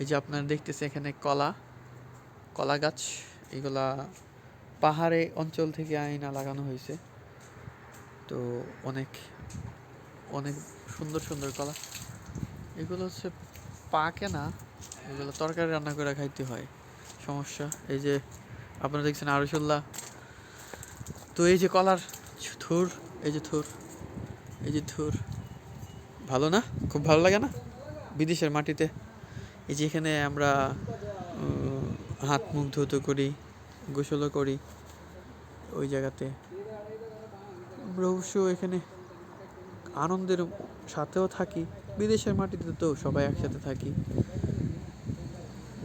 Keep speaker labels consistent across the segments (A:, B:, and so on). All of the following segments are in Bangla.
A: এই যে আপনারা দেখতেছে এখানে কলা কলা গাছ, এগুলা পাহাড়ে অঞ্চল থেকে আইনা লাগানো হয়েছে। তো অনেক অনেক সুন্দর সুন্দর কলা। এগুলো হচ্ছে পাকে না, এগুলো তরকারি রান্না করে খাইতে হয়। সমস্যা, এই যে আপনারা দেখছেন আরুসুল্লাহ তো এই যে কলার থুর, এই যে থুর, এই যে থুর। ভালো না? খুব ভালো লাগে না? বিদেশের মাটিতে এই যে এখানে আমরা হাত মুখ ধুতো করি, গোসলও করি ওই জায়গাতে। আমরা অবশ্য এখানে আনন্দের সাথেও থাকি, বিদেশের মাটিতে তো সবাই একসাথে থাকি।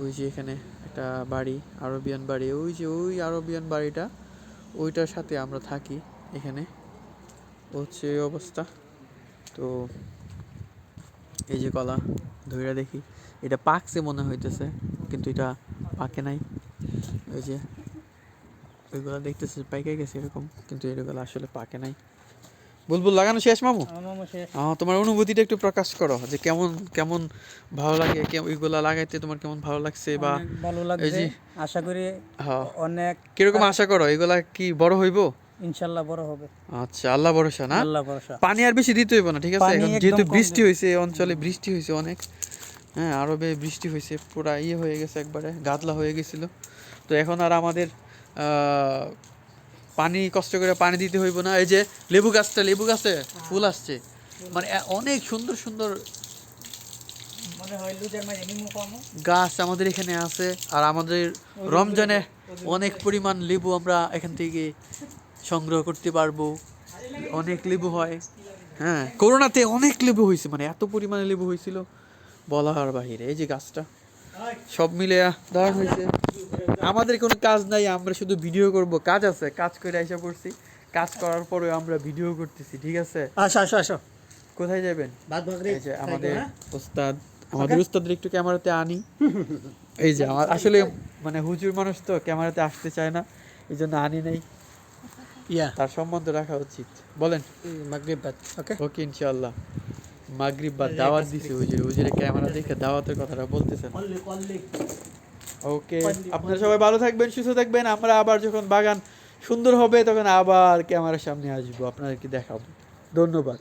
A: ওই যে এখানে একটা বাড়ি, আরবিয়ান বাড়ি, ওই যে ওই আরবিয়ান বাড়িটা, ওইটার সাথে আমরা থাকি এখানে। হচ্ছে অবস্থা। তো এই যে কলা ধইরা দেখি। এটা পাকছে মনে হইতেছে কিন্তু এটা পাকে নাই। ওই যে ওইগুলো দেখতেছে পাইকে গেছে এরকম কিন্তু এগুলো আসলে পাকে নাই। বুলবুল লাগানো শেষ মামু? আহ, তোমার অনুভূতিটা একটু প্রকাশ করো যে কেমন কেমন ভালো লাগে ওইগুলা লাগাইতে তোমার কেমন ভালো লাগছে বা
B: ভালো লাগছে। আশা করি
A: হ্যাঁ।
B: অনেক
A: কীরকম আশা করো এগুলা কি বড় হইব?
B: ইনশাল্লাহ বড় হবে।
A: আচ্ছা আল্লাহ ভরসা না?
B: আল্লাহ ভরসা।
A: পানি আর বেশি দিতে হইব না ঠিক আছে? এখন যেহেতু বৃষ্টি এই অঞ্চলে বৃষ্টি হয়েছে অনেক। হ্যাঁ আরবে বৃষ্টি হয়েছে পুরা ইয়ে হয়ে গেছে একবারে গাদলা হয়ে গেছিল। তো এখন আর আমাদের পানি কষ্ট করে পানি দিতে হইব না। এই যে লেবু গাছটা লেবু গাছে ফুল আসছে। মানে অনেক সুন্দর সুন্দর গাছ আমাদের এখানে আছে আর আমাদের রমজানে অনেক পরিমাণ লেবু আমরা এখান থেকে সংগ্রহ করতে পারব। অনেক লেবু হয়। হ্যাঁ করোনাতে অনেক লেবু হয়েছে মানে এত পরিমাণে লেবু হয়েছিল। বলার বাহিরে। এই যে গাছটা সব মিলে দাঁড়ান হয়েছে। আমাদের কোনো কাজ নাই আমরা শুধু ভিডিও করব। কাজ আছে কাজ করে এসে পড়ছি। কাজ করার পরে আমরা ভিডিও করতেছি ঠিক আছে?
B: আসো আসো আসো।
A: কোথায় যাবেন? আমাদের ওস্তাদ আমাদের ওস্তাদের একটু ক্যামেরাতে আনি। এই যে আমার আসলে মানে হুজুর মানুষ তো ক্যামেরাতে আসতে চায় না এই জন্য আনি নাই।
B: ইয়া।
A: তার সম্বন্ধ রাখা উচিত। বলেন।
B: মাগরিব ওকে?
A: ওকে ইনশাআল্লাহ। মাগরিব বা দাওয়াত দিছে হুজুর। হুজুরে ক্যামেরা দেখে দাওয়াতের কথাটা বলতেছেন। ওকে আপনারা সবাই ভালো থাকবেন সুস্থ থাকবেন। আমরা আবার যখন বাগান সুন্দর হবে তখন আবার ক্যামেরার সামনে আসব আপনাদেরকে দেখাবো। ধন্যবাদ।